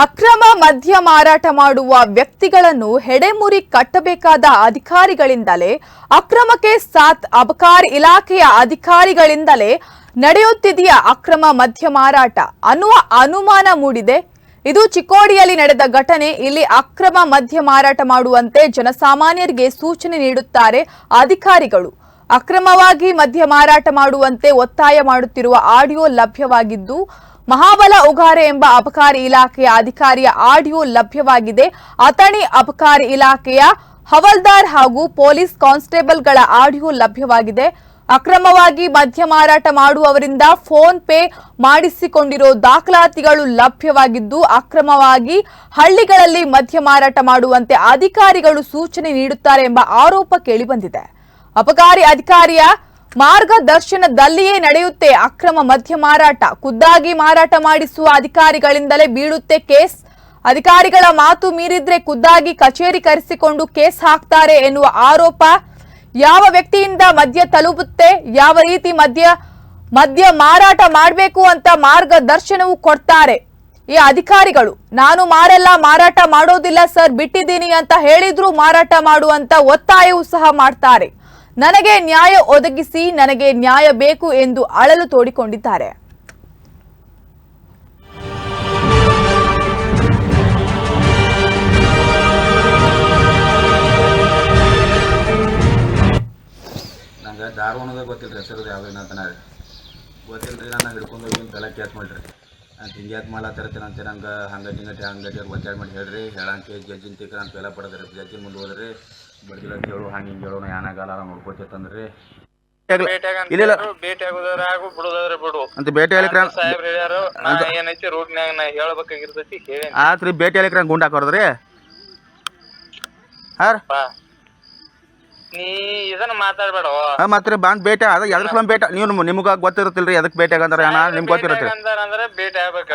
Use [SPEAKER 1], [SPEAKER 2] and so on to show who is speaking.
[SPEAKER 1] ಅಕ್ರಮ ಮದ್ಯ ಮಾರಾಟ ಮಾಡುವ ವ್ಯಕ್ತಿಗಳನ್ನು ಹೆಡೆಮುರಿ ಕಟ್ಟಬೇಕಾದ ಅಧಿಕಾರಿಗಳಿಂದಲೇ, ಅಕ್ರಮಕ್ಕೆ ಸಾತ್ ಅಬಕಾರಿ ಇಲಾಖೆಯ ಅಧಿಕಾರಿಗಳಿಂದಲೇ ನಡೆಯುತ್ತಿದೆಯಾ ಅಕ್ರಮ ಮದ್ಯ ಮಾರಾಟ ಅನ್ನುವ ಅನುಮಾನ ಮೂಡಿದೆ. ಇದು ಚಿಕ್ಕೋಡಿಯಲ್ಲಿ ನಡೆದ ಘಟನೆ. ಇಲ್ಲಿ ಅಕ್ರಮ ಮದ್ಯ ಮಾರಾಟ ಮಾಡುವಂತೆ ಜನಸಾಮಾನ್ಯರಿಗೆ ಸೂಚನೆ ನೀಡುತ್ತಾರೆ ಅಧಿಕಾರಿಗಳು. ಅಕ್ರಮವಾಗಿ ಮದ್ಯ ಮಾರಾಟ ಮಾಡುವಂತೆ ಒತ್ತಾಯ ಮಾಡುತ್ತಿರುವ ಆಡಿಯೋ ಲಭ್ಯವಾಗಿದ್ದು, ಮಹಾಬಲ ಉಗಾರೆ ಎಂಬ ಅಬಕಾರಿ ಇಲಾಖೆಯ ಅಧಿಕಾರಿಯ ಆಡಿಯೋ ಲಭ್ಯವಾಗಿದೆ. ಅಥಣಿ ಅಬಕಾರಿ ಇಲಾಖೆಯ ಹವಲ್ದಾರ್ ಹಾಗೂ ಪೊಲೀಸ್ ಕಾನ್ಸ್ಟೇಬಲ್ಗಳ ಆಡಿಯೋ ಲಭ್ಯವಾಗಿದೆ. ಅಕ್ರಮವಾಗಿ ಮದ್ಯ ಮಾರಾಟ ಮಾಡುವವರಿಂದ ಫೋನ್ ಪೇ ಮಾಡಿಸಿಕೊಂಡಿರೋ ದಾಖಲಾತಿಗಳು ಲಭ್ಯವಾಗಿದ್ದು, ಅಕ್ರಮವಾಗಿ ಹಳ್ಳಿಗಳಲ್ಲಿ ಮದ್ಯ ಮಾರಾಟ ಮಾಡುವಂತೆ ಅಧಿಕಾರಿಗಳು ಸೂಚನೆ ನೀಡುತ್ತಾರೆ ಎಂಬ ಆರೋಪ ಕೇಳಿಬಂದಿದೆ. ಅಬಕಾರಿ ಅಧಿಕಾರಿಯ ಮಾರ್ಗದರ್ಶನದಲ್ಲಿಯೇ ನಡೆಯುತ್ತೆ ಅಕ್ರಮ ಮದ್ಯ ಮಾರಾಟ. ಖುದ್ದಾಗಿ ಮಾರಾಟ ಮಾಡಿಸುವ ಅಧಿಕಾರಿಗಳಿಂದಲೇ ಬೀಳುತ್ತೆ ಕೇಸ್. ಅಧಿಕಾರಿಗಳ ಮಾತು ಮೀರಿದ್ರೆ ಖುದ್ದಾಗಿ ಕಚೇರಿ ಕರೆಸಿಕೊಂಡು ಕೇಸ್ ಹಾಕ್ತಾರೆ ಎನ್ನುವ ಆರೋಪ. ಯಾವ ವ್ಯಕ್ತಿಯಿಂದ ಮದ್ಯ ತಲುಪುತ್ತೆ, ಯಾವ ರೀತಿ ಮದ್ಯ ಮದ್ಯ ಮಾರಾಟ ಮಾಡಬೇಕು ಅಂತ ಮಾರ್ಗದರ್ಶನವು ಕೊಡ್ತಾರೆ. ಈ ಅಧಿಕಾರಿಗಳು, ನಾನು ಮಾರೆಲ್ಲ, ಮಾರಾಟ ಮಾಡೋದಿಲ್ಲ ಸರ್, ಬಿಟ್ಟಿದ್ದೀನಿ ಅಂತ ಹೇಳಿದ್ರು ಮಾರಾಟ ಮಾಡುವಂತ ಒತ್ತಾಯವೂ ಸಹ ಮಾಡ್ತಾರೆ. ನನಗೆ ನ್ಯಾಯ ಒದಗಿಸಿ ನನಗೆ ನ್ಯಾಯ ಬೇಕು ಎಂದು ಅಳಲು ತೋಡಿಕೊಂಡಿದ್ದಾರೆ.
[SPEAKER 2] ನಂಗೆ ಗೊತ್ತಿಲ್ಲ ಹೆಸರು ಯಾವ್ದು ಏನಂತ ಗೊತ್ತಿಲ್ಲ ರೀ ನಾನು ಹಿಡ್ಕೊಂಡು ಹೋಗಿ ಬೆಲೆ ಕೇಸ್ ಮಾಡ್ರಿ. ನಾನು ಹಿಂಗ್ಯಾಕೆ ಮಾಡ್ಲತ್ತಿರ್ತೀನಿ ಅಂತ ನಂಗೆ ಹಂಗಟಿ ಹಿಂಗಟಿ ಹಂಗಟಿ ಅವ್ರು ಒತ್ತಾಯ ಮಾಡಿ ಹೇಳ್ರಿ. ಹೇಳಂಕೆ ಜಜ್ಜಿನ ತಿಕ್ಕ ನಾನು ಪೆಲ ಪಡೆದ್ರಿ. ಜಜ್ಜಿನ ಮುಂದೆ ಹೋದ್ರಿ. ಬಡದಿಲ್ಲ ಅಂತ ಹೇಳು ಹಂಗೆ ಹಿಂಗೆ ಹೇಳೋಣ ನಾ ಏನಾಗಲ್ಲ ನೋಡ್ಕೋತಿತ್ತಂದ್ರಿ
[SPEAKER 3] ಇಲ್ಲ ಇಲ್ಲ ಭೇಟಿ ಆಗುದಾರ ಆಗು ಬಿಡುದಾದ್ರೆ ಬಿಡು.
[SPEAKER 2] ಅಂತ ಭೇಟಿ ಆಗ್ಲಿಕ್ರ
[SPEAKER 3] ಸಾಹೇಬ್ರ ಹೇಳ್ಯಾರು ನಾ ಏನೈತಿ ರೂಟ್ನ್ಯಾಗ ನಾ ಹೇಳ್ಬೇಕಾಗಿರ್ತೈತಿ ಹೇಳಿ
[SPEAKER 2] ಆತ್ ರೀ ಭೇಟಿ ಆಗ್ಲಿಕ್ರ ಗುಂಡು ಹಾಕೋದ್ರಿ ಹಾಂ
[SPEAKER 3] ನೀ ಇದನ್ನ ಮಾತಾಡ್ಬೇಡ
[SPEAKER 2] ಹಾಂ ಮತ್ತೆ ಬಾಂಡ್ ಬೇಟೆ ಅದ ಎದ್ರ ಸಲ ಭೇಟಿ ನೀವು ನಿಮ್ಗೆ ಗೊತ್ತಿರತ್ತಿಲ್ರಿ ಅದಕ್ಕೆ ಬೇಟೆ ಆಗಂದ್ರೆ ಏನ ನಿಮ್ಗೆ ಗೊತ್ತಿರುತ್ತೆ.
[SPEAKER 3] ಅಂದ್ರೆ ಭೇಟಿ ಆಗ್ಬೇಕು